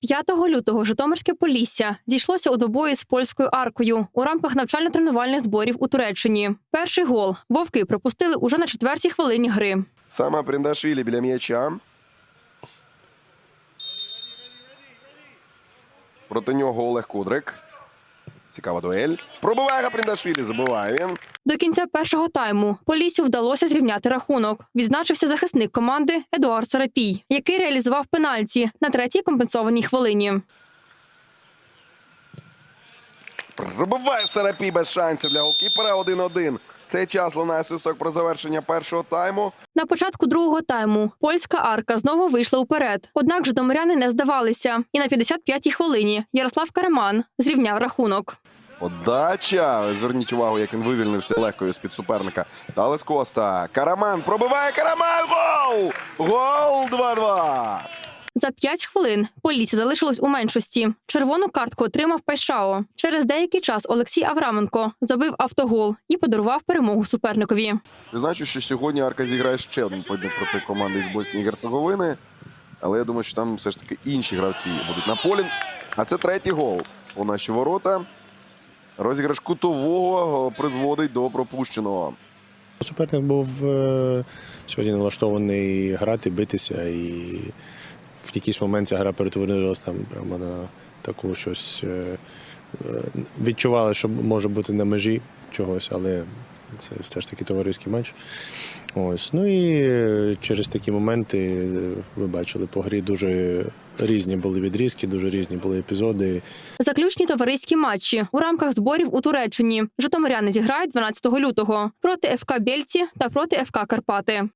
5 лютого Житомирське Полісся зійшлося у добої з польською аркою у рамках навчально-тренувальних зборів у Туреччині. Перший гол вовки пропустили уже на четвертій хвилині гри. Саме Пріндашвілі біля м'яча. Проти нього Олег Кудрик. Цікава дуель. Пробиває Гапріндашвілі, забиває він. До кінця першого тайму Поліссю вдалося зрівняти рахунок. Відзначився захисник команди Едуард Сарапій, який реалізував пенальті на третій компенсованій хвилині. Пробиває Сарапій без шансів для голкіпера 1-1. Цей час лунає свисток про завершення першого тайму. На початку другого тайму польська арка знову вийшла уперед. Однак житомиряни не здавалися. І на 55-й хвилині Ярослав Караман зрівняв рахунок. Подача. Зверніть увагу, як він вивільнився легкою з-під суперника. Талес Коста. Караман пробиває Караман. Гол! Гол 2-2. За 5 хвилин Полісся залишилась у меншості. Червону картку отримав Пайшао. Через деякий час Олексій Авраменко забив автогол і подарував перемогу суперникові. Значу, що сьогодні Арка зіграє ще один поєдинок проти команди з Боснії і Герцеговини. Але я думаю, що там все ж таки інші гравці будуть на полі. А це третій гол у наші ворота. Розіграш кутового призводить до пропущеного. Суперник був е, сьогодні налаштований грати, битися, і в якийсь момент ця гра перетворилася там прямо на таку щось. е, е, Відчували, що може бути на межі чогось, але це все ж таки товариський матч. Ось. Ну і е, через такі моменти е, ви бачили по грі дуже різні були відрізки, дуже різні були епізоди. Заключні товариські матчі у рамках зборів у Туреччині. Житомиряни зіграють 12 лютого проти ФК Бельці та проти ФК Карпати.